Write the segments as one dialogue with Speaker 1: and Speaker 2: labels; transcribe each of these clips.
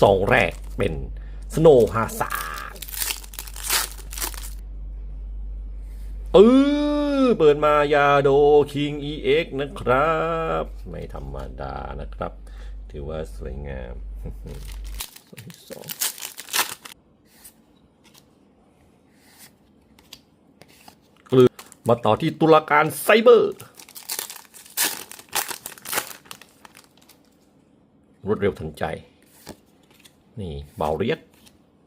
Speaker 1: ซองแรกเป็นสโนว์ฮาซาเออเปิดมายาโดคิง EX นะครับ ไม่ธรรมดานะครับ ถือว่าสวยงามส่วนที่สองกลือมาต่อที่ตุลาการไซเบอร์ รวดเร็วทันใจ นี่เบาเรียก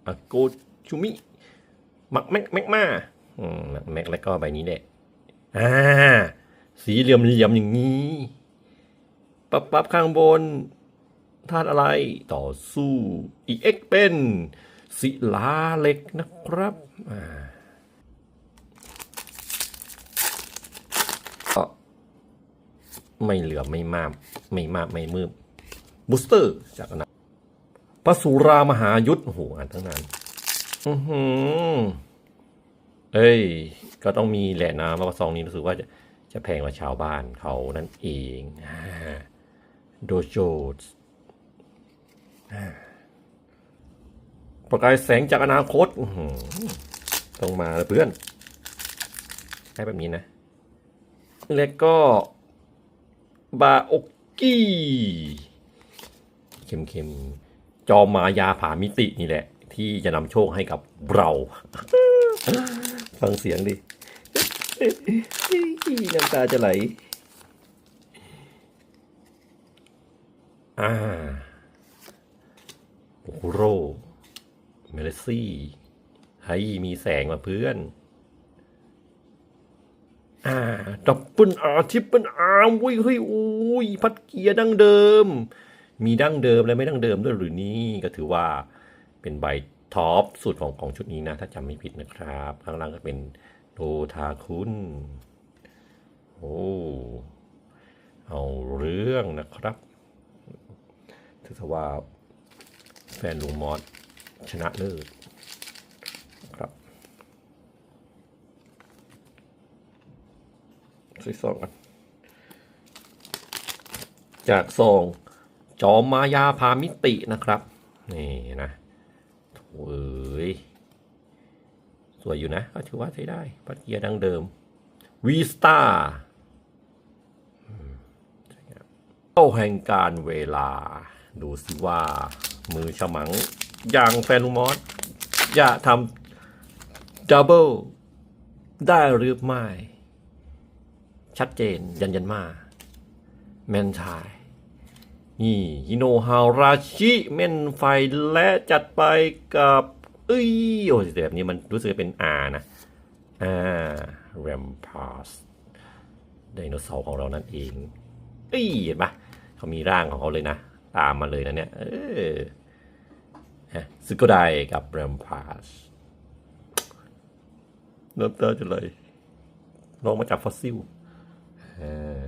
Speaker 1: อาโกชูมิมักแม็กแม็กมาอืมแม็กแล้วก็ใบนี้แหละอ่าสีเหลี่ยมเหลี่ยมอย่างนี้ปับปับข้างบนธาตุอะไรต่อสู้ EX เอ็กเป็นศิลาเหล็กนะครับอ่าไม่เหลือไม่มากไม่มากไม่มืดบูสเตอร์จากอนน พระสุรามหายุทธโอ้โหอ่านทั้งนั้นอือหือเอ้ย ก็ต้องมีแหละนะเพราะว่าซองนี้รู้สึกว่าจะจะแพงกว่าชาวบ้านเขานั่นเองโดโจอ่าประกายแสงจากอนาคตต้องมาแล้วเพื่อนให้แบบนี้นะ แล้วก็ บาโอกี้เข้มๆ จอมมายาผามิตินี่แหละ ที่จะนำโชคให้กับเรา ฟังเสียงดิน้ำตาจะไหลอ่าโอโรเมลซี่ไฮมีแสงมาเพื่อน อ่าดับเบิลอาร์ทิปเปิลอาร์วุ้ยเฮ้ยอุ้ยพัดเกียร์ดั้งเดิม มีดั้งเดิมและไม่ดั้งเดิมด้วยหรือนี่ก็ถือว่าเป็นใบท็อปสุดของของชุดนี้นะ ถ้าจำไม่ผิดนะครับ ข้างล่างก็เป็นโททาคุนโอ้เอาเรื่องนะครับถือว่าแฟนลุงมอสชนะเลิศครับซื้อซองกันจากซอง จอมมายาพามิตินะครับ นี่นะโถ่เอ้ยสวยอยู่นะ ก็ถือว่าใช้ได้ ปัดเกียร์ดังเดิมวีสตาเต้าแห่งการเวลา ดูสิว่า มือฉมัง อย่างแฟนูมอสจะทำดับเบิลได้หรือไม่ ชัดเจนยันยันมา แมนชาย นี่ฮิโนฮาราชิเม่นไฟและจัดไปกับเอ้ยโอ้ยแต่แบบนี้มันรู้สึกเป็น R นะอ่าแรมพาสไดโนเสาร์ของเรานั่นเองเอ้ยเห็นปะเขามีร่างของเขาเลยนะ ตามมาเลยนะเนี่ย เออฮะซึโกไดกับแรมพาสน้ำตาจะไหลลองมาจากฟอสซิล